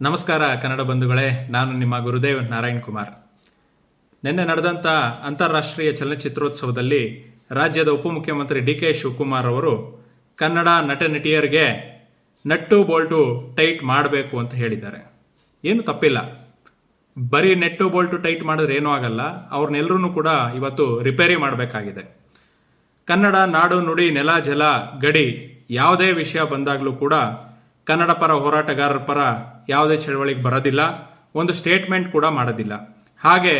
ನಮಸ್ಕಾರ, ಕನ್ನಡ ಬಂಧುಗಳೇ. ನಾನು ನಿಮ್ಮ ಗುರುದೇವ್ ನಾರಾಯಣ್ ಕುಮಾರ್. ನಿನ್ನೆ ನಡೆದಂಥ ಅಂತಾರಾಷ್ಟ್ರೀಯ ಚಲನಚಿತ್ರೋತ್ಸವದಲ್ಲಿ ರಾಜ್ಯದ ಉಪಮುಖ್ಯಮಂತ್ರಿ ಡಿ ಕೆ ಶಿವಕುಮಾರ್ ಅವರು ಕನ್ನಡ ನಟ ನಟಿಯರಿಗೆ ನಟ್ಟು ಬೋಲ್ಟು ಟೈಟ್ ಮಾಡಬೇಕು ಅಂತ ಹೇಳಿದ್ದಾರೆ. ಏನು ತಪ್ಪಿಲ್ಲ. ಬರೀ ನೆಟ್ಟು ಬೋಲ್ಟು ಟೈಟ್ ಮಾಡಿದ್ರೆ ಏನೂ ಆಗಲ್ಲ. ಅವ್ರನ್ನೆಲ್ಲರೂ ಕೂಡ ಇವತ್ತು ರಿಪೇರಿ ಮಾಡಬೇಕಾಗಿದೆ. ಕನ್ನಡ ನಾಡು ನುಡಿ ನೆಲ ಜಲ ಗಡಿ ಯಾವುದೇ ವಿಷಯ ಬಂದಾಗಲೂ ಕೂಡ ಕನ್ನಡ ಪರ ಹೋರಾಟಗಾರರ ಪರ ಯಾವುದೇ ಚಳವಳಿಗೆ ಬರೋದಿಲ್ಲ. ಒಂದು ಸ್ಟೇಟ್ಮೆಂಟ್ ಕೂಡ ಮಾಡೋದಿಲ್ಲ. ಹಾಗೆ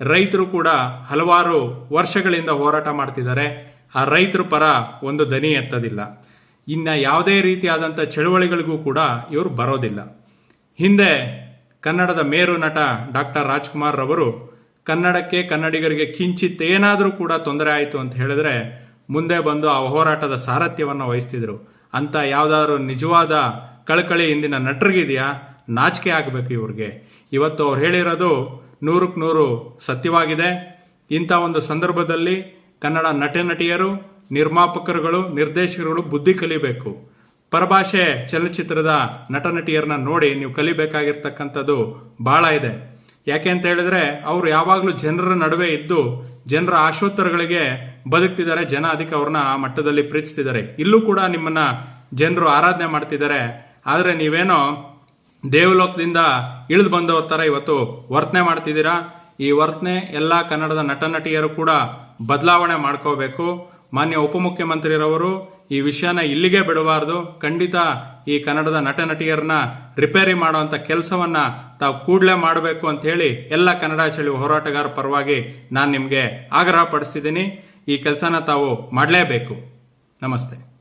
ರೈತರು ಕೂಡ ಹಲವಾರು ವರ್ಷಗಳಿಂದ ಹೋರಾಟ ಮಾಡ್ತಿದ್ದಾರೆ. ಆ ರೈತರ ಪರ ಒಂದು ದನಿ ಎತ್ತದಿಲ್ಲ. ಇನ್ನು ಯಾವುದೇ ರೀತಿಯಾದಂಥ ಚಳುವಳಿಗಳಿಗೂ ಕೂಡ ಇವರು ಬರೋದಿಲ್ಲ. ಹಿಂದೆ ಕನ್ನಡದ ಮೇರು ನಟ ಡಾಕ್ಟರ್ ರಾಜ್ಕುಮಾರ್ ರವರು ಕನ್ನಡಕ್ಕೆ ಕನ್ನಡಿಗರಿಗೆ ಕಿಂಚಿತ್ ಏನಾದರೂ ಕೂಡ ತೊಂದರೆ ಆಯಿತು ಅಂತ ಹೇಳಿದ್ರೆ ಮುಂದೆ ಬಂದು ಆ ಹೋರಾಟದ ಸಾರಥ್ಯವನ್ನು ವಹಿಸ್ತಿದ್ರು. ಅಂತ ಯಾವುದಾದ್ರೂ ನಿಜವಾದ ಕಳಕಳಿ ಇಂದಿನ ನಟರಿಗಿದೆಯಾ? ನಾಚಿಕೆ ಆಗಬೇಕು ಇವ್ರಿಗೆ. ಇವತ್ತು ಅವ್ರು ಹೇಳಿರೋದು ನೂರಕ್ಕೆ ನೂರು ಸತ್ಯವಾಗಿದೆ. ಇಂಥ ಒಂದು ಸಂದರ್ಭದಲ್ಲಿ ಕನ್ನಡ ನಟ ನಟಿಯರು, ನಿರ್ಮಾಪಕರುಗಳು, ನಿರ್ದೇಶಕರುಗಳು ಬುದ್ಧಿ ಕಲಿಬೇಕು. ಪರಭಾಷೆ ಚಲನಚಿತ್ರದ ನಟ ನಟಿಯರನ್ನ ನೋಡಿ ನೀವು ಕಲಿಬೇಕಾಗಿರ್ತಕ್ಕಂಥದ್ದು ಭಾಳ ಇದೆ. ಯಾಕೆ ಅಂತ ಹೇಳಿದ್ರೆ ಅವರು ಯಾವಾಗಲೂ ಜನರ ನಡುವೆ ಇದ್ದು ಜನರ ಆಶೋತ್ತರಗಳಿಗೆ ಬದುಕ್ತಿದ್ದಾರೆ. ಜನ ಅದಕ್ಕೆ ಅವ್ರನ್ನ ಆ ಮಟ್ಟದಲ್ಲಿ ಪ್ರೀತಿಸ್ತಿದ್ದಾರೆ. ಇಲ್ಲೂ ಕೂಡ ನಿಮ್ಮನ್ನ ಜನರು ಆರಾಧನೆ ಮಾಡ್ತಿದ್ದಾರೆ. ಆದರೆ ನೀವೇನೋ ದೇವಲೋಕದಿಂದ ಇಳಿದು ಬಂದವ್ರ ಥರ ಇವತ್ತು ವರ್ತನೆ ಮಾಡ್ತಿದ್ದೀರಾ? ಈ ವರ್ತನೆ ಎಲ್ಲ ಕನ್ನಡದ ನಟ ನಟಿಯರು ಕೂಡ ಬದಲಾವಣೆ ಮಾಡ್ಕೋಬೇಕು. ಮಾನ್ಯ ಉಪಮುಖ್ಯಮಂತ್ರಿರವರು ಈ ವಿಷಯನ ಇಲ್ಲಿಗೆ ಬಿಡಬಾರ್ದು. ಖಂಡಿತ ಈ ಕನ್ನಡದ ನಟ ನಟಿಯರನ್ನ ರಿಪೇರಿ ಮಾಡುವಂಥ ಕೆಲಸವನ್ನ ತಾವು ಕೂಡಲೇ ಮಾಡಬೇಕು ಅಂತ ಹೇಳಿ ಎಲ್ಲ ಕನ್ನಡ ಚಳಿ ಹೋರಾಟಗಾರ ಪರವಾಗಿ ನಾನು ನಿಮಗೆ ಆಗ್ರಹ ಪಡಿಸ್ತಿದ್ದೀನಿ ಈ ಕೆಲಸನ ತಾವು ಮಾಡಲೇಬೇಕು. ನಮಸ್ತೆ.